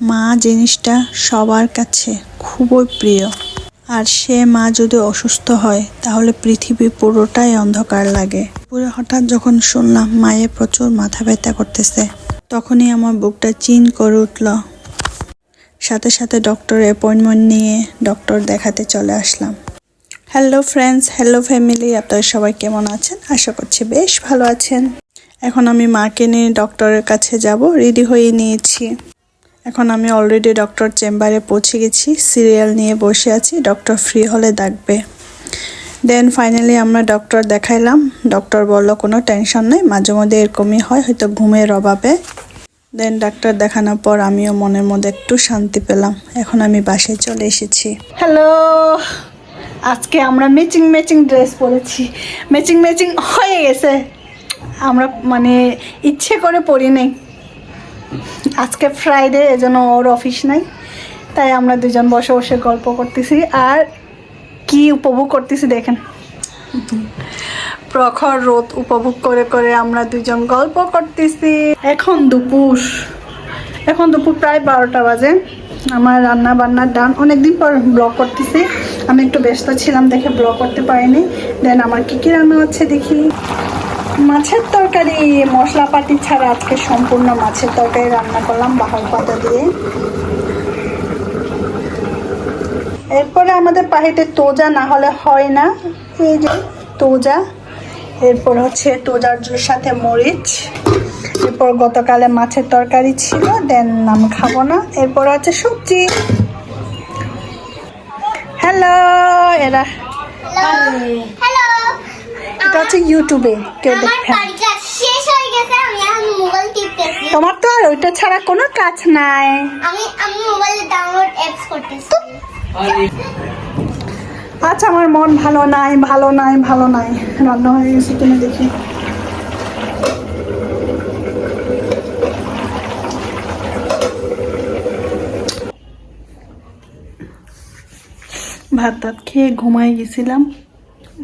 মা জিনিসটা সবার কাছে খুবই প্রিয়। আর সে মা যদি অসুস্থ হয়, তাহলে পৃথিবী পুরোটাই অন্ধকার লাগে। পুরো হঠাৎ যখন শুনলাম মায়ের প্রচুর মাথা ব্যথা করতেছে, তখনই আমার বুকটা চিন করে উঠল। সাথে সাথে ডক্টর অ্যাপয়েন্টমেন্ট নিয়ে ডক্টর দেখাতে চলে আসলাম। হ্যালো ফ্রেন্ডস হ্যালো ফ্যামিলি আপনারা সবাই কেমন আছেন? আশা করছি বেশ ভালো আছেন। এখন আমি মাকে নিয়ে ডক্টরের কাছে যাব রেডি হয়ে নিয়েছি। এখন আমি অলরেডি ডক্টর চেম্বারে পৌঁছে গেছি সিরিয়াল নিয়ে বসে আছি ডক্টর ফ্রি হলে ডাকবে। দেন ফাইনালি আমরা ডক্টর দেখাইলাম ডক্টর বলল কোনো টেনশন নেই, মাঝে মধ্যে এরকমই হয়, হয়তো ঘুমের অভাবে। দেন ডাক্তার দেখানোর পর আমিও মনের মধ্যে একটু শান্তি পেলাম, এখন আমি বাসায় চলে এসেছি। হ্যালো আজকে আমরা ম্যাচিং ম্যাচিং ড্রেস পরেছি। ম্যাচিং ম্যাচিং হয়ে গেছে। আমরা মানে ইচ্ছে করে পরি নাই। আজকে ফ্রাইডে এজন্য ওর অফিস নাই। তাই আমরা দুজন বসে বসে গল্প করতেছি। আর কি উপভোগ করতেছি দেখেন। প্রখর রোদ উপভোগ করে করে আমরা দুজন গল্প করতেছি। এখন দুপুর। এখন দুপুর প্রায় বারোটা বাজে। আমার রান্না বান্নার ডান অনেকদিন পর ব্লগ করতেছি। আমি একটু ব্যস্ত ছিলাম দেখে ব্লগ করতে পারিনি। দেন আমার কি কি রান্না হচ্ছে দেখি। মাছের তরকারি মশলাপাতি ছাড়া আজকে সম্পূর্ণ মাছের তরকারি রান্না করলাম বাহার পাতা দিয়ে। এরপরে আমাদের পাহিতে তোজা না হলে হয় না। এই যে তোজা। এরপর হচ্ছে তোজার জুর সাথে মরিচ। এরপর গতকালে মাছের তরকারি ছিল দেন আমি খাব না। এরপর হচ্ছে সবজি। হ্যালো এরা। এটা হচ্ছে ইউটিউবে কেউ আমার দেখে। পরীক্ষা শেষ হয়ে গেছে আমি এখন মোবাইল টিপতেছি। তোমার তো আর ওইটা ছাড়া কোনো কাজ নাই। আমি আমি মোবাইলে ডাউনলোড অ্যাপস করতেছি। আচ্ছা আমার মন ভালো নাই ভালো নাই ভালো নাই। রান্না হয়ে গেছে তুমি দেখি। ভাত টাত খেয়ে ঘুমাই গেছিলাম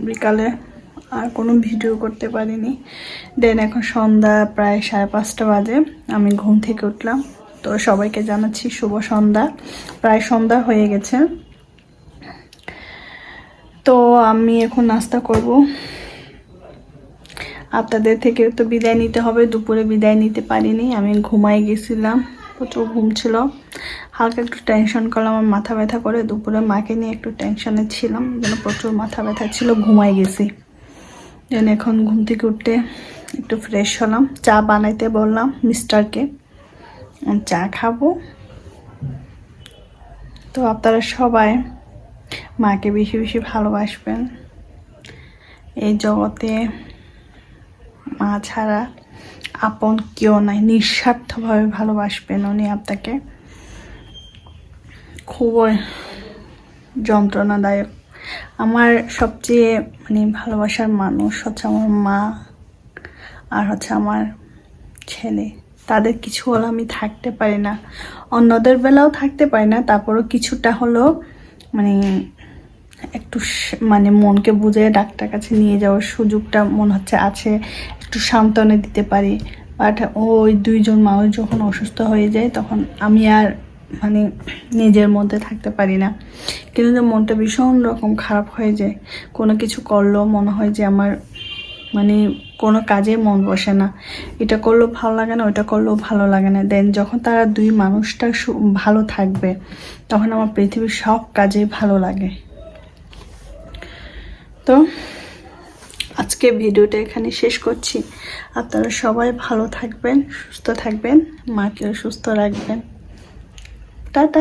বিকালে। আর কোনো ভিডিও করতে পারিনি। দেন এখন সন্ধ্যা প্রায় সাড়ে পাঁচটা বাজে। আমি ঘুম থেকে উঠলাম। তো সবাইকে জানাচ্ছি শুভ সন্ধ্যা। প্রায় সন্ধ্যা হয়ে গেছে। তো আমি এখন নাস্তা করব। আপনাদের থেকে তো বিদায় নিতে হবে। দুপুরে বিদায় নিতে পারিনি। আমি ঘুমাই গেছিলাম। প্রচুর ঘুম ছিল। হালকা একটু টেনশন করলাম। আমার মাথা ব্যথা করে। দুপুরে মাকে নিয়ে একটু টেনশনে ছিলাম। যেন প্রচুর মাথা ব্যথা ছিল। ঘুমাই গেছি। দেন এখন ঘুম থেকে উঠতে একটু ফ্রেশ হলাম। চা বানাইতে বললাম মিস্টারকে চা খাব। তো আপনারা সবাই মাকে বেশি বেশি ভালোবাসবেন। এই জগতে মা ছাড়া আপন কেউ নাই, নিঃস্বার্থভাবে ভালোবাসবেন উনি আপনাকে। খুবই যন্ত্রণাদায়ক। আমার সবচেয়ে মানে ভালোবাসার মানুষ হচ্ছে আমার মা আর হচ্ছে আমার ছেলে। তাদের কিছু হলে আমি থাকতে পারি না। অন্যদের বেলাও থাকতে পারি না। তারপরও কিছুটা হলেও মানে একটু মানে মনকে বুঝে ডাক্তার কাছে নিয়ে যাওয়ার সুযোগটা মনে হচ্ছে আছে, একটু সান্ত্বনা দিতে পারি। বাট ওই দুইজন মানুষ যখন অসুস্থ হয়ে যায়, তখন আমি আর মানে নিজের মধ্যে থাকতে পারি না। কিন্তু মনটা ভীষণ রকম খারাপ হয়ে যায়। কোনো কিছু করলেও মনে হয় যে আমার মানে কোনো কাজে মন বসে না। এটা করলেও ভালো লাগে না, ওইটা করলেও ভালো লাগে না। দেন যখন তারা দুই মানুষটা ভালো থাকবে, তখন আমার পৃথিবীর সব কাজে ভালো লাগে। তো আজকে ভিডিওটা এখানে শেষ করছি। আপনারা সবাই ভালো থাকবেন, সুস্থ থাকবেন মাকেও সুস্থ রাখবেন। 哒哒